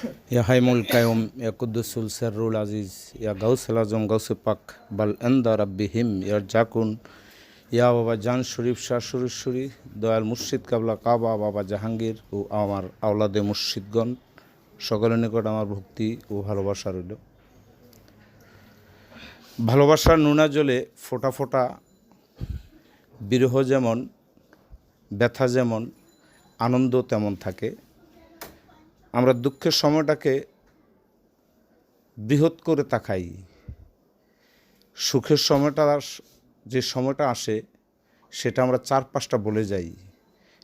ইয়া হাইমুল কায়ুম ইয়া কুদ্দুসুল সাররুল আজিজ ইয়া গাউসুল আজম গাউসে পাক বাল এন্দা রাব্বিহিম ইয়া জাকুন ইয়া বাবা জান শরীফ শাহ শরীশ্বরী দয়াল মুর্শিদ কাবলা কাবা বাবা জাহাঙ্গীর ও আমার আওলাদে মুর্শিদগণ, সকলের নিকট আমার ভক্তি ও ভালোবাসা রইল। ভালোবাসার নুনা জলে ফোটা ফোটা, বিরহ যেমন, ব্যথা যেমন, আনন্দ তেমন থাকে। আমরা দুঃখের সময়টাকে বৃহৎ করে তাকাই। সুখের সময়টা যে সময়টা আসে, সেটা আমরা চার পাঁচটা বলে যাই।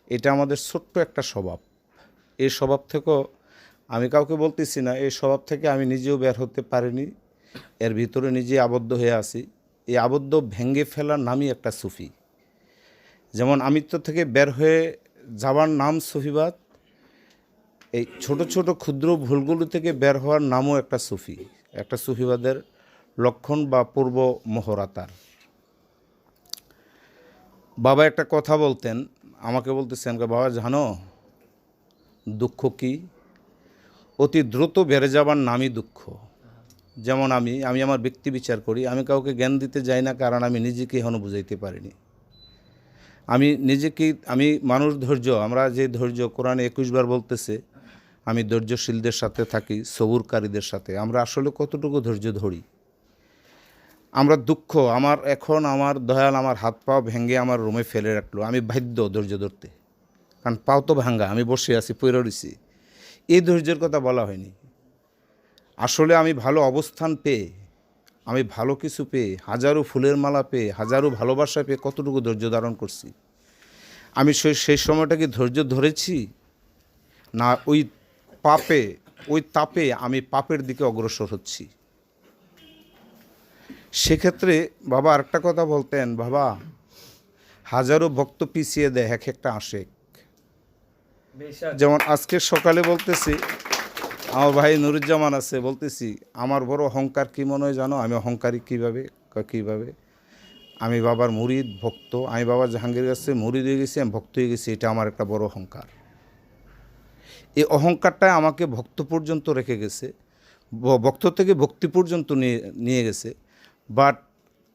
এটা আমাদের ছোট্ট একটা স্বভাব। এই স্বভাব থেকেও আমি কাউকে বলতেছি না, এই স্বভাব থেকে আমি নিজেও বের হতে পারিনি। এর ভিতরে নিজে আবদ্ধ হয়ে আছি। এই আবদ্ধ ভেঙে ফেলার নামই একটা সুফি। যেমন আমিত্ব থেকে বের হয়ে যাওয়ার নাম সুফিবাদ এই ছোট ছোট ক্ষুদ্র ভুলগুলো থেকে বের হওয়ার নামও একটা সুফি, একটা সুফিবাদের লক্ষণ বা পূর্ব মহরাতার। বাবা একটা কথা বলতেন, আমাকে বলতেছেন "কে বাবা, জানো, দুঃখ কি? অতি দ্রুত বেড়ে যাবার নামই দুঃখ। যেমন আমি আমি আমার ব্যক্তি বিচার করি, আমি কাউকে জ্ঞান দিতে যাই না, কারণ আমি নিজেকে এখনও বুঝাইতে পারিনি। আমি নিজেকে আমি মানুষ ধৈর্য, আমরা যে ধৈর্য, কোরআনে একুশবার বলতেছে আমি ধৈর্যশীলদের সাথে থাকি, সবুরকারীদের সাথে। আমরা আসলে কতটুকু ধৈর্য ধরি? আমরা দুঃখ, আমার এখন আমার দয়াল আমার হাত পা ভেঙে আমার রুমে ফেলে রাখল। আমি বাধ্য ধৈর্য ধরতে। কারণ পাও তো ভাঙ্গা আমি বসে আছি, পড়ে রয়েছি এই ধৈর্যের কথা বলা হয়নি। আসলে আমি ভালো অবস্থান পেয়ে, আমি ভালো কিছু পেয়ে, হাজারো ফুলের মালা পেয়ে, হাজারো ভালোবাসা পেয়ে কতটুকু ধৈর্য ধারণ করছি? আমি সেই সেই সময়টা কি ধৈর্য ধরেছি? না, ওই পাপে ওই তাপে আমি পাপের দিকে অগ্রসর হচ্ছি। সেক্ষেত্রে বাবা আরেকটা কথা বলতেন বাবা হাজারো ভক্ত পিছিয়ে দেয় এক একটা আশেক। যেমন আজকে সকালে বলতেছি আমার ভাই নুরুজ্জামান আছে বলতেছি আমার বড় অহংকার কী মনে হয় জানো? আমি অহংকারী কীভাবে? কীভাবে? আমি বাবার মুরিদ ভক্ত আমি বাবা জাহাঙ্গীর কাছে মুরিদ হয়ে গেছি আমি ভক্ত হয়ে গেছি এটা আমার একটা বড় অহংকার। এই অহংকারটা আমাকে ভক্ত পর্যন্ত রেখে গেছে ভক্ত থেকে ভক্তি পর্যন্ত নিয়ে নিয়ে গেছে বাট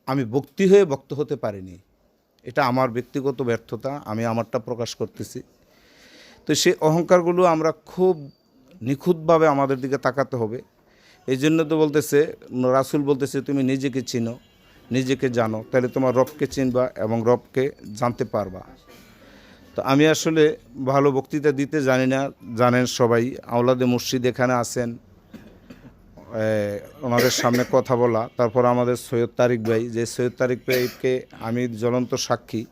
আমি ভক্তি হয়ে ভক্ত হতে পারিনি। এটা আমার ব্যক্তিগত ব্যর্থতা, আমি আমারটা প্রকাশ করতেছি। তো সেই অহংকারগুলো আমরা খুব নিখুঁতভাবে আমাদের দিকে তাকাতে হবে। এই জন্য তো বলতেছে, রাসুল বলতেছে, তুমি নিজেকে চিনো, নিজেকে জানো, তাহলে তোমার রবকে চিনবা এবং রবকে জানতে পারবা। আমি আসলে ভালো বক্তৃতা দিতে জানি না, জানেন সবাই। আওলাদে মুর্শিদ এখানে আছেন ওনাদের সামনে কথা বলা। তারপর আমাদের সৈয়দ তারিক ভাই, যে সৈয়দ তারিক ভাইকে আমি জ্বলন্ত সাক্ষী।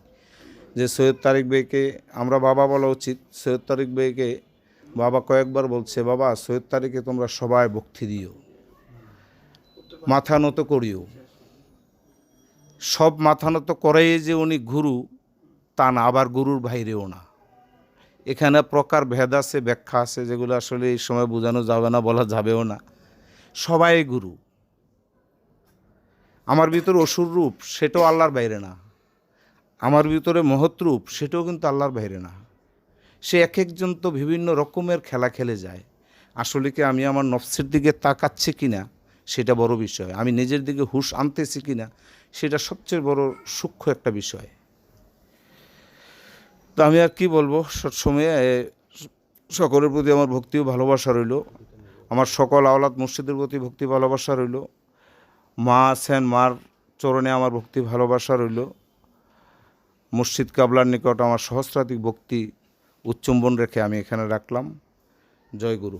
যে সৈয়দ তারিক ভাইকে আমরা বাবা বলা উচিত। সৈয়দ তারিক ভাইকে বাবা কয়েকবার বলছে, বাবা, সৈয়দ তারিখে তোমরা সবাই ভক্তি দিও। মাথা নত করিও। সব মাথা নত করেই যে উনি গুরু তা না, আবার গুরুর বাইরেও না। এখানে প্রকার ভেদ আছে, ব্যাখ্যা আছে, যেগুলো আসলে এই সময় বোঝানো যাবে না, বলা যাবেও না। সবাই গুরু। আমার ভিতরে অসুর রূপ, সেটাও আল্লাহর বাইরে না। আমার ভিতরে মহৎ রূপ, সেটাও কিন্তু আল্লাহর বাইরে না। সে এক একজন তো বিভিন্ন রকমের খেলা খেলে যায়। আসলে কি আমি আমার নফসের দিকে তাকাচ্ছি কি না, সেটা বড় বিষয়। আমি নিজের দিকে হুশ আনতেছি কি না, সেটা সবচেয়ে বড় সূক্ষ্ম একটা বিষয়। তো আমি আর কি বলব সবসময় সকলের প্রতি আমার ভক্তিও ভালোবাসা রইল। আমার সকল আওলাদ মুর্শিদের প্রতি ভক্তি ভালোবাসা রইল। মা আছেন মার চরণে আমার ভক্তি ভালোবাসা রইল। মুর্শিদ কাবলার নিকট আমার সহস্রাধিক ভক্তি উচ্চম্বন রেখে আমি এখানে রাখলাম। জয় গুরু।